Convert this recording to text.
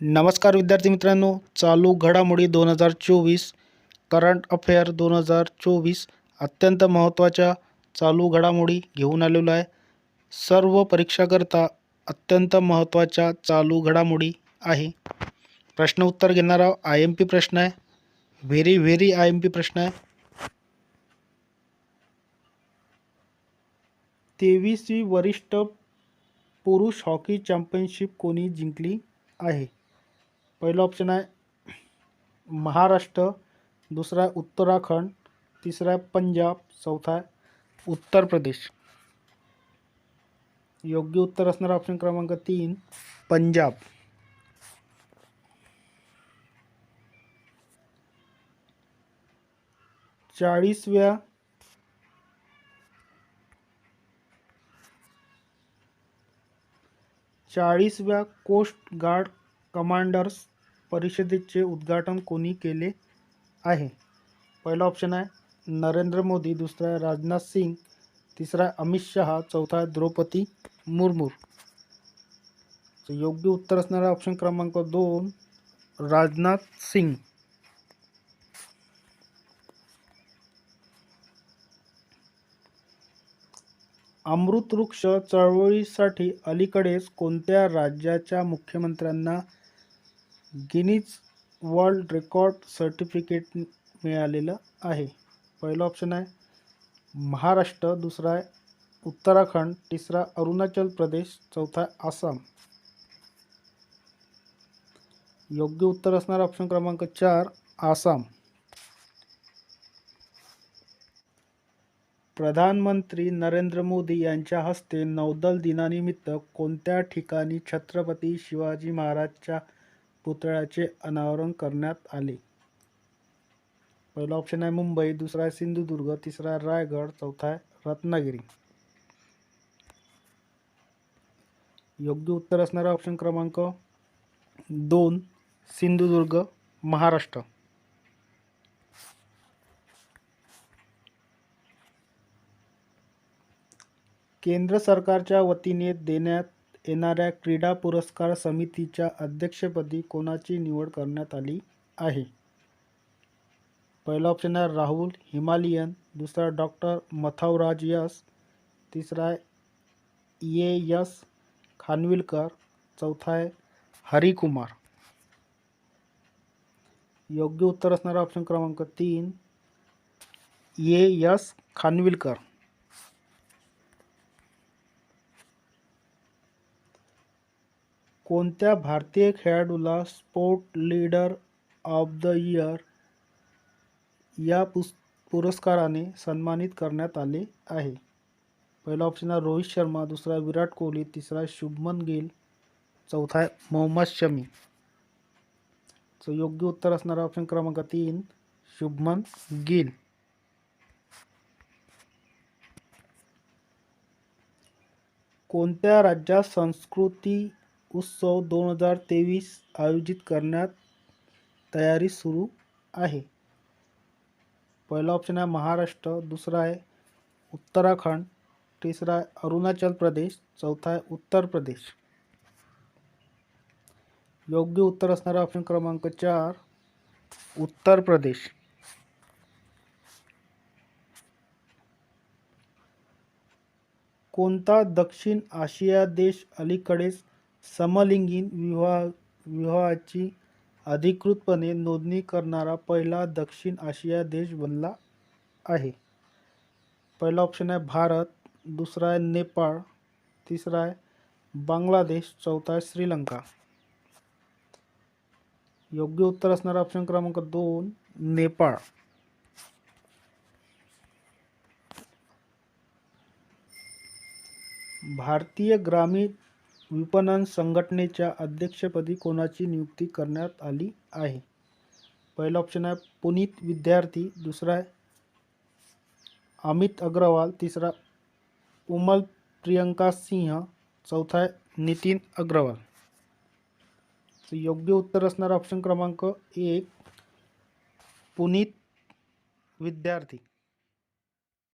नमस्कार विद्यार्थी मित्रांनो चालू घडामोडी दोन हजार चोवीस करंट अफेअर दोन हजार चोवीस अत्यंत महत्त्वाच्या चालू घडामोडी घेऊन आलेलो आहे. सर्व परीक्षाकरता अत्यंत महत्त्वाच्या चालू घडामोडी आहे. प्रश्न उत्तर घेणारा आय एम पी प्रश्न आहे. Very very I M P प्रश्न आहे. तेवीसवी वरिष्ठ पुरुष हॉकी चॅम्पियनशिप कोणी जिंकली आहे? पहिलं ऑप्शन आहे महाराष्ट्र, दुसरा उत्तराखंड, तिसरा पंजाब, चौथा उत्तर प्रदेश. योग्य उत्तर ऑप्शन क्रमांक तीन, पंजाब. चाळीसव्या चाळीसव्या कोस्ट गार्ड कमांडर्स परिषदेचे उद्घाटन कोणी केले आहे? पहिला ऑप्शन आहे नरेंद्र मोदी. दुसरा आहे राजनाथ सिंग. तिसरा आहे अमित शहा. चौथा आहे द्रौपदी मुर्मू. योग्य उत्तर असणारा ऑप्शन क्रमांक दोन राजनाथ सिंग. अमृत वृक्ष चळवळीसाठी अलीकडेच कोणत्या राज्याच्या मुख्यमंत्र्यांना गिनीज वर्ल्ड रेकॉर्ड सर्टिफिकेट मिळालेलं आहे. पहिलं ऑप्शन आहे महाराष्ट्र दुसरा आहे उत्तराखंड तिसरा अरुणाचल प्रदेश चौथा आसाम. योग्य उत्तर असणार ऑप्शन क्रमांक चार आसाम. प्रधानमंत्री नरेंद्र मोदी यांच्या हस्ते नौदल दिनानिमित्त कोणत्या ठिकाणी छत्रपती शिवाजी महाराजच्या पुतळ्याचे अनावरण करण्यात आले. पहिला ऑप्शन आहे मुंबई दुसरा आहे सिंधुदुर्ग तिसरा आहे रायगड चौथा आहे रत्नागिरी. योग्य उत्तर असणारा ऑप्शन क्रमांक दोन सिंधुदुर्ग महाराष्ट्र. केंद्र सरकारच्या वतीने देण्यात येणाऱ्या क्रीडा पुरस्कार समितीच्या अध्यक्षपदी कोणाची निवड करण्यात आली आहे? पहिला ऑप्शन आहे राहुल हिमालियन दुसरा डॉक्टर मथावराज यस तिसरा ये यस खानविलकर चौथा आहे हरिकुमार. योग्य उत्तर असणारा ऑप्शन क्रमांक तीन ये यस खानविलकर. कोणत्या भारतीय खेळाडूला sport leader of the year या पुस पुरस्काराने सन्मानित करण्यात आले आहे? पहिला ऑप्शन आहे रोहित शर्मा दुसरा विराट कोहली तिसरा शुभमन गिल चौथा आहे मोहम्मद शमी. सो योग्य उत्तर असणारा ऑप्शन क्रमांक तीन शुभमन गिल. कोणत्या राज्यात संस्कृती उत्सव दोन हजार तेवीस आयोजित करण्यात तयारी सुरू आहे. पहिला ऑप्शन आहे महाराष्ट्र दुसरा आहे उत्तराखंड तिसरा आहे अरुणाचल प्रदेश चौथा आहे उत्तर प्रदेश. योग्य उत्तर असणारा ऑप्शन क्रमांक चार उत्तर प्रदेश. कोणता दक्षिण आशिया देश अलीकडेच समलिंगी विवाह विवाहाची अधिकृतपणे नोंदणी करणारा पहिला दक्षिण आशिया देश बनला आहे. पहिला ऑप्शन आहे भारत दुसरा आहे नेपाळ तिसरा आहे बांगलादेश चौथा आहे श्रीलंका. योग्य उत्तर असणारा ऑप्शन क्रमांक दोन नेपाळ. भारतीय ग्रामीण विपणन संघटनेच्या अध्यक्षपदी कोणाची नियुक्ती करण्यात आली आहे? पहिला ऑप्शन आहे पुनीत विद्यार्थी. दुसरा आहे अमित अग्रवाल. तिसरा उमल प्रियंका सिंह. चौथा आहे नितीन अग्रवाल. तर योग्य उत्तर असणारा ऑप्शन क्रमांक एक पुनीत विद्यार्थी.